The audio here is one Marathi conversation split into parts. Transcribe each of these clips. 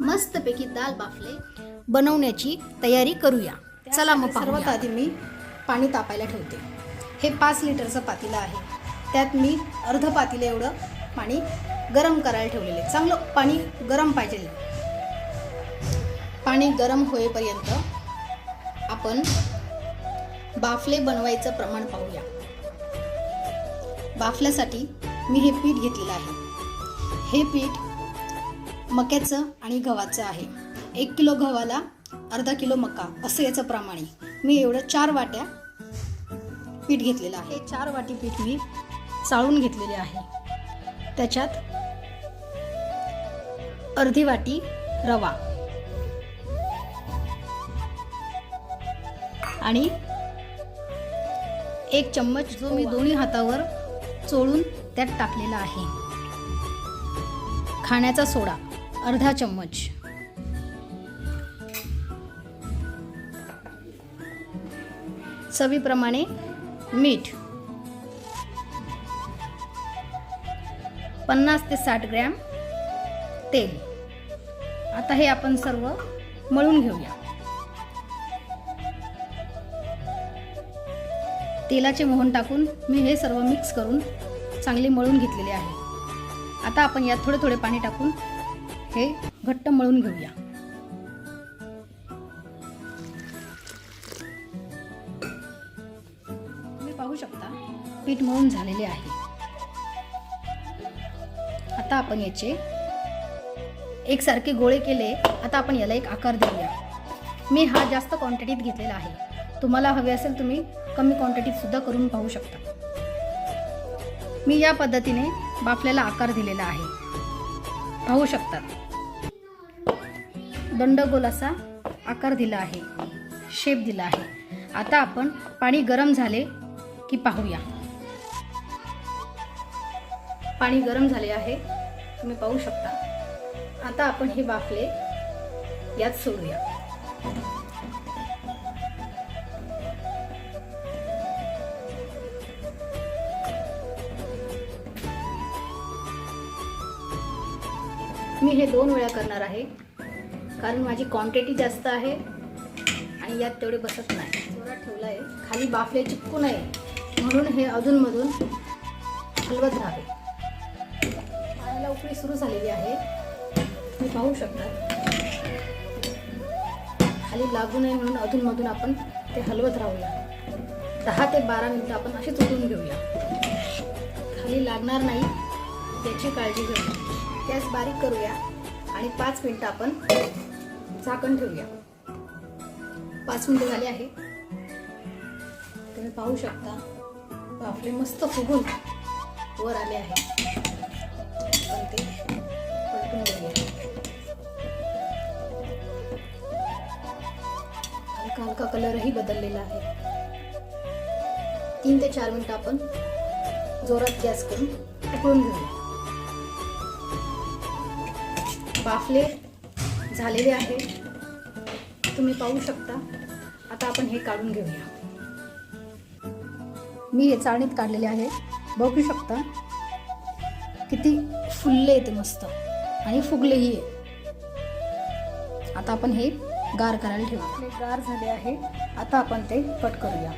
मस्तपैकी दाल बाफले बनवण्याची तयारी करूया. चला मग सर्वात. आधी मी पाणी तापायला ठेवते. हे पाच लिटरचं पातेलं आहे. त्यात मी अर्ध पातेलं एवढं पाणी गरम करायला ठेवलेलं आहे. चांगलं पाणी गरम पाहिजे. पाणी गरम होईपर्यंत आपण बाफले बनवायचं प्रमाण पाहूया. बाफल्यासाठी मी हे पीठ घेतलेलं आहे. हे पीठ मक्याचं आणि गव्हाचं आहे. एक किलो गव्हाला अर्धा किलो मका असं याचं प्रमाण आहे. मी एवढं चार वाट्या पीठ घेतलेलं आहे. चार वाटी पीठ मी चाळून घेतलेले आहे. त्याच्यात अर्धी वाटी रवा आणि एक चम्मच जो मी दोन्ही हातावर चोळून त्यात टाकलेला आहे. खाण्याचा सोडा. अर्धा चम्मच. चवीप्रमाणे मीठ. पन्नास ते साठ ग्रॅम तेल. आता हे आपण सर्व मळून घेऊया. तेलाचे मोहन टाकून मी हे सर्व मिक्स करून चांगले मळून घेतलेले आहे. आता आपण यात थोडे थोडे पाणी टाकून हे घट्ट मळून घेऊया. तुम्ही पाहू शकता पीठ मळून झालेले आहे. आता आपण याचे एकसारखे गोळे केले आता आपण याला एक आकार देऊया. मी हा जास्त क्वांटिटीत घेतलेला आहे. तुम्हाला हवे असेल तुम्ही कमी क्वांटिटीत सुद्धा करून पाहू शकता. मी या पद्धतीने बाफल्याला आकार दिलेला आहे. पाहू शकतात. दंडगोल असा आकार दिला आहे शेप दिला आहे. आता आपण पाणी गरम झाले की पाहूया. पाणी गरम झाले आहे तुम्ही पाहू शकता. आता आपण हे बाफले यात सोडूया. मी हे दोन वेळा करणार आहे. कारण माझी क्वांटिटी जास्त आहे आणि यात तेवढे बसत नाही. थोडा ठेवला आहे खाली बाफले चिपकू नये. म्हणून हे अधूनमधून हलवत राहावे. पाण्याला उकळी सुरू झालेली आहे. तुम्ही पाहू शकता. खाली लागू नये म्हणून अधूनमधून आपण ते हलवत राहूया. दहा ते बारा मिनटं आपण अशीच उडून घेऊया. खाली लागणार नाही याची काळजी घेऊया गॅस बारीक करूया आणि पाच मिनटं आपण झाकण ठेवूया. पाच मिनिटं झाली आहे. तुम्ही पाहू शकता वाफले मस्त फुगून वर आले आहे. आपण ते पलटून हलका हलका कलरही बदललेला आहे. तीन ते चार मिनटं आपण जोरात गॅस करून उकळून घेऊया. बाफले झालेले आहे. तुम्ही पाहू शकता. आता आपण हे काढून घेऊया. मी हे चाळणीत काढलेले आहे. बघू शकता किती फुलले ते मस्त. आणि फुगलेही आहे. आता आपण हे गार करायला ठेवू आपले गार झाले आहे. आता आपण ते कट करूया.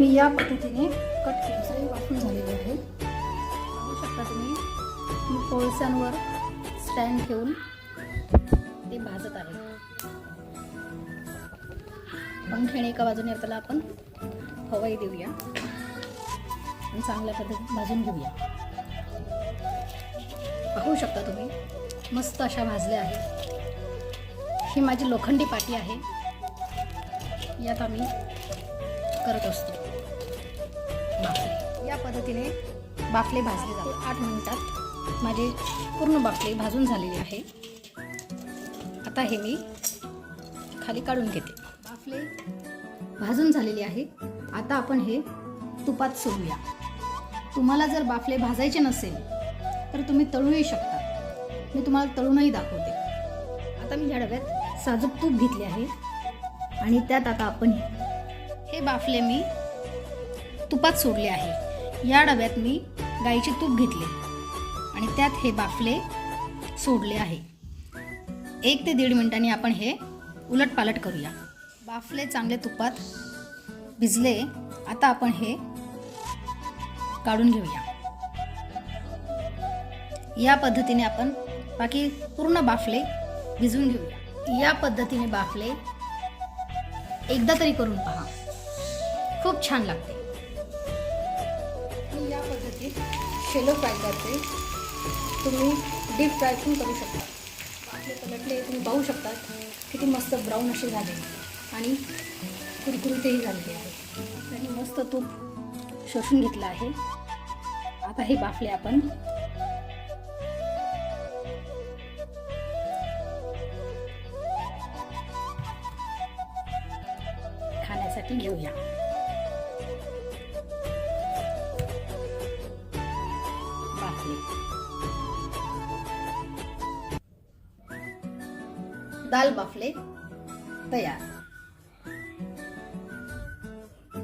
मी या पद्धतीने कट केले. वाफून झालेले आहे. पाहू शकता तुम्ही. मी कोळस्यांवर स्टँड ठेवून ते भाजत आहे. पंख्याने एका बाजूने त्याला आपण हवाई देऊया. आणि चांगल्या पद्धतीत भाजून घेऊया. पाहू शकता तुम्ही मस्त अशा भाजल्या आहेत. ही माझी लोखंडी पाटी आहे. यात आम्ही करत असतो. बाफले. या पद्धतीने बाफले भाजले जातात. आठ मिनिटात. माझे पूर्ण बाफले भाजून झालेली आहे. आता हे मी खाली काढून घेते. बाफले भाजून झालेले आहे. आता आपण हे तुपात सोडूया. तुम्हाला जर बाफले भाजायचे नसेल तर तुम्ही तळूही शकता. मी तुम्हाला तळूनही दाखवते. आता मी ह्या डब्यात साजूक तूप घेतले आहे. आणि त्यात आता आपण हे बाफले मी तुपात सोडले आहे. या डब्यात मी गाईचे तूप घेतले. आणि त्यात हे बाफले सोडले आहे. एक ते दीड मिनिटांनी आपण हे उलटपालट करूया. बाफले चांगले तुपात भिजले आता आपण हे काढून घेऊया. या पद्धतीने आपण बाकी पूर्ण बाफले भिजवून घेऊया. या पद्धतीने बाफले एकदा तरी करून पहा. खूप छान लागते. या पद्धतीत शेलो फ्राय करते. तुम्ही डीप फ्राय पण करू शकता. आपले पलटले तुम्ही पाहू शकता किती मस्त ब्राऊन असे झाले. आणि कुरकुरीतही झालेले आहे. त्यांनी मस्त तूप शोषून घेतलं आहे. आता हे बाफले आपण. खाण्यासाठी घेऊया. दाल बाफले तयार.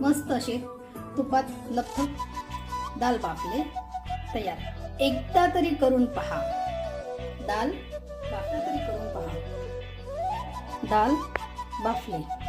मस्त असे तुपात लपथप दाल बाफले तयार. एकदा तरी करून पहा. दाल बाफले तरी करून पहा. दाल बाफले.